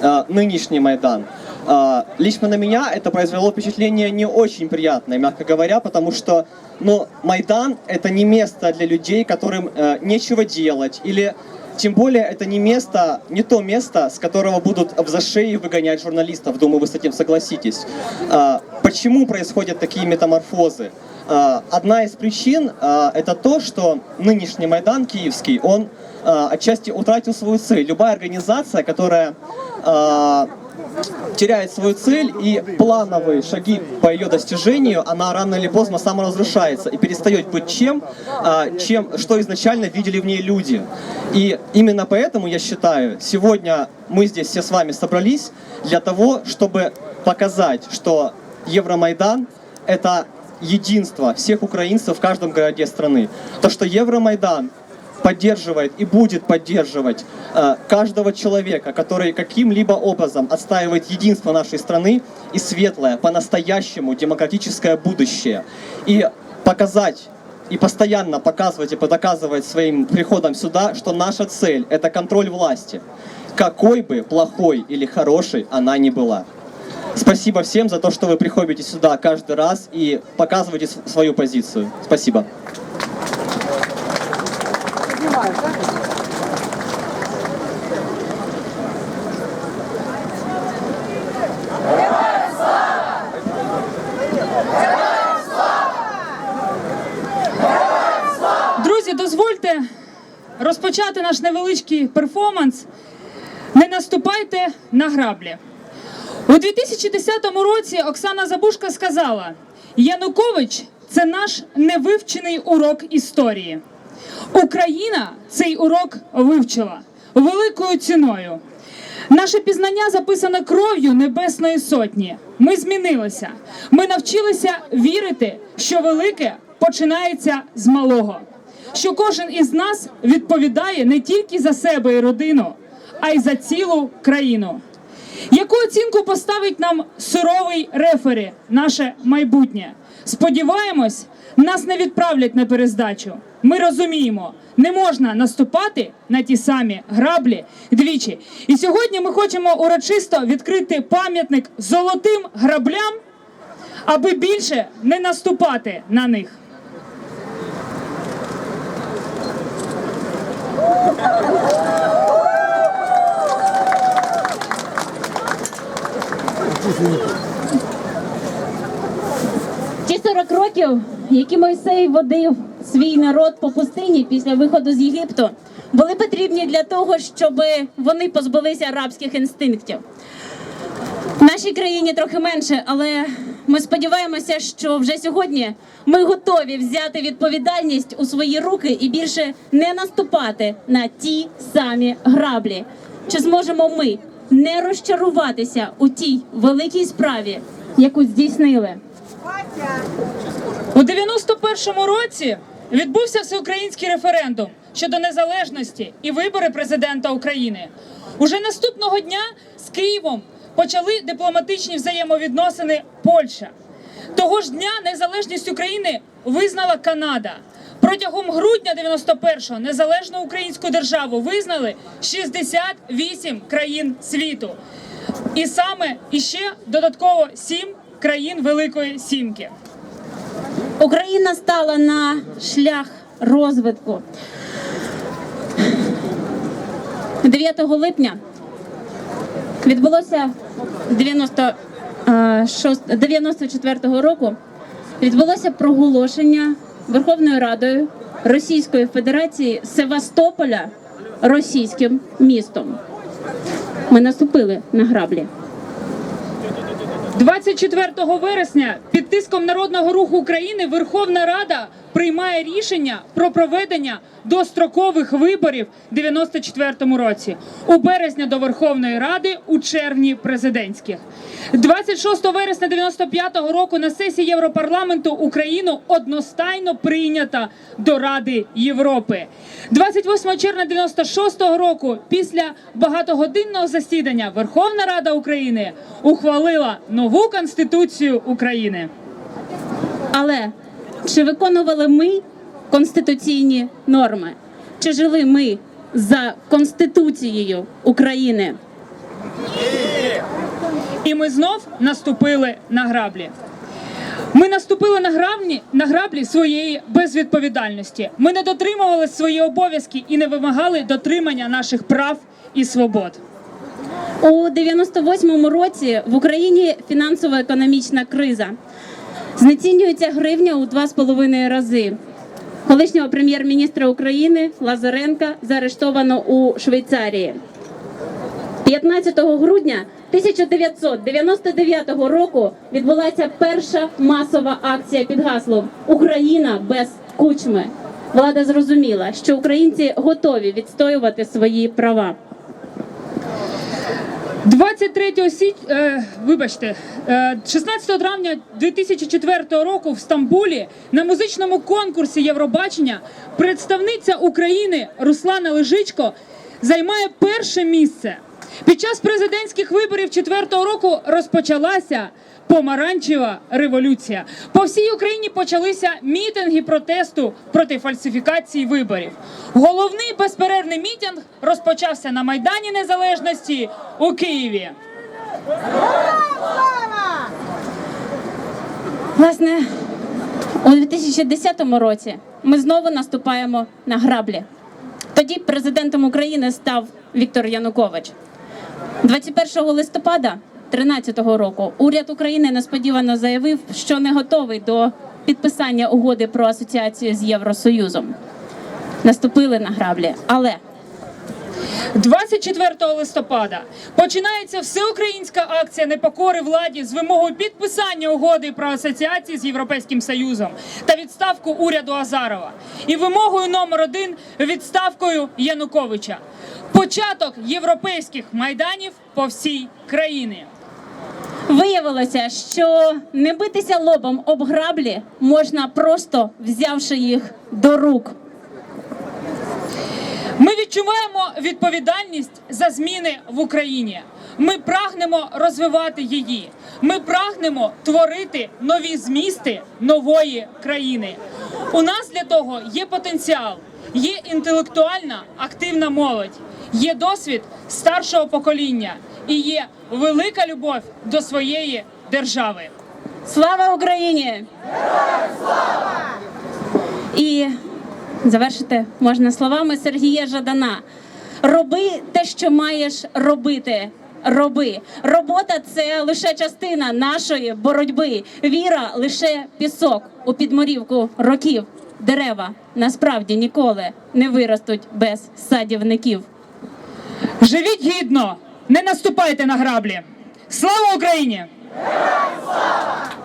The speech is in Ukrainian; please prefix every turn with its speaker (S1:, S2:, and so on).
S1: э, нынешний Майдан. Э, Лично на меня это произвело впечатление не очень приятное, мягко говоря, потому что ну, Майдан это не место для людей, которым э, нечего делать, или тем более это не место, не то место, с которого будут за шеи выгонять журналистов. Думаю, вы с этим согласитесь. Почему происходят такие метаморфозы? Одна из причин это то, что нынешний Майдан киевский, он отчасти утратил свою цель. Любая организация, которая а, теряет свою цель и плановые шаги по ее достижению, она рано или поздно саморазрушается и перестает быть чем, а, чем, что изначально видели в ней люди. И именно поэтому я считаю, сегодня мы здесь все с вами собрались для того, чтобы показать, что Евромайдан – это единство всех украинцев в каждом городе страны. То, что Евромайдан поддерживает и будет поддерживать э, каждого человека, который каким-либо образом отстаивает единство нашей страны и светлое, по-настоящему демократическое будущее. И показать и постоянно показывать и доказывать своим приходом сюда, что наша цель – это контроль власти, какой бы плохой или хорошей она ни была. Спасибо всем за то, что вы приходите сюда каждый раз и показываете свою позицию. Спасибо.
S2: Друзі, дозвольте розпочати наш невеличкий перформанс. Не наступайте на граблі. У 2010 році Оксана Забушка сказала: Янукович це наш невивчений урок історії. Україна цей урок вивчила великою ціною. Наше пізнання записане кров'ю Небесної Сотні. Ми змінилися. Ми навчилися вірити, що велике починається з малого. Що кожен із нас відповідає не тільки за себе і родину, а й за цілу країну. Яку оцінку поставить нам суровий рефері, наше майбутнє? Сподіваємось, нас не відправлять на перездачу. Ми розуміємо, не можна наступати на ті самі граблі двічі. І сьогодні ми хочемо урочисто відкрити пам'ятник золотим граблям, аби більше не наступати на них.
S3: Ті 40 років, які Мойсей водив свій народ по пустині після виходу з Єгипту, були потрібні для того, щоб вони позбулися арабських інстинктів. В нашій країні трохи менше, але ми сподіваємося, що вже сьогодні ми готові взяти відповідальність у свої руки і більше не наступати на ті самі граблі. Чи зможемо ми не розчаруватися у тій великій справі, яку здійснили?
S2: У 91-му році відбувся всеукраїнський референдум щодо незалежності і вибори президента України. Уже наступного дня з Києвом почали дипломатичні взаємовідносини Польща. Того ж дня незалежність України визнала Канада. Протягом грудня 91-го незалежну українську державу визнали 68 країн світу. І саме іще додатково 7 країн Великої Сімки.
S3: Україна стала на шлях розвитку. 9 липня відбулося 96 94 року відбулося проголошення Верховною Радою Російської Федерації Севастополя російським містом. Ми наступили на граблі.
S2: 24 вересня під тиском Народного руху України Верховна Рада приймає рішення про проведення дострокових виборів в 94 році. У березня до Верховної Ради, у червні президентських. 26 вересня 95 року на сесії Європарламенту Україну одностайно прийнята до Ради Європи. 28 червня 96 року, після багатогодинного засідання, Верховна Рада України ухвалила нову конституцію України.
S3: Але чи виконували ми конституційні норми? Чи жили ми за конституцією України?
S2: І ми знов наступили на граблі. Ми наступили на граблі, на граблі своєї безвідповідальності. Ми не дотримували свої обов'язки і не вимагали дотримання наших прав і свобод.
S3: У 98-му році в Україні фінансово-економічна криза. Знецінюється гривня у два з половиною рази. Колишнього прем'єр-міністра України Лазаренка заарештовано у Швейцарії. 15 грудня 1999 року відбулася перша масова акція під гаслом Україна без кучми. Влада зрозуміла, що українці готові відстоювати свої права.
S2: 23 січ... е, вибачте, е, 16 травня 2004 року в Стамбулі на музичному конкурсі Євробачення представниця України Руслана Лежичко займає перше місце. Під час президентських виборів 4-го року розпочалася помаранчева революція. По всій Україні почалися мітинги протесту проти фальсифікації виборів. Головний безперервний мітинг розпочався на Майдані Незалежності у Києві.
S3: Власне, у 2010 році ми знову наступаємо на граблі. Тоді президентом України став Віктор Янукович. 21 листопада 2013 року уряд України несподівано заявив, що не готовий до підписання угоди про асоціацію з Євросоюзом. Наступили на граблі, але
S2: 24 листопада починається всеукраїнська акція непокори владі з вимогою підписання угоди про асоціацію з Європейським Союзом та відставку уряду Азарова. І вимогою номер один відставкою Януковича. Початок європейських майданів по всій країні.
S3: Виявилося, що не битися лобом об граблі можна просто взявши їх до рук.
S2: Ми відчуваємо відповідальність за зміни в Україні. Ми прагнемо розвивати її. Ми прагнемо творити нові змісти нової країни. У нас для того є потенціал, є інтелектуальна активна молодь, є досвід старшого покоління і є велика любов до своєї держави.
S3: Слава Україні! Слава! І завершити можна словами Сергія Жадана: роби те, що маєш робити. Роби робота це лише частина нашої боротьби. Віра лише пісок у підморівку років. Дерева насправді ніколи не виростуть без садівників.
S2: Живіть гідно, не наступайте на граблі. Слава Україні!
S3: Слава!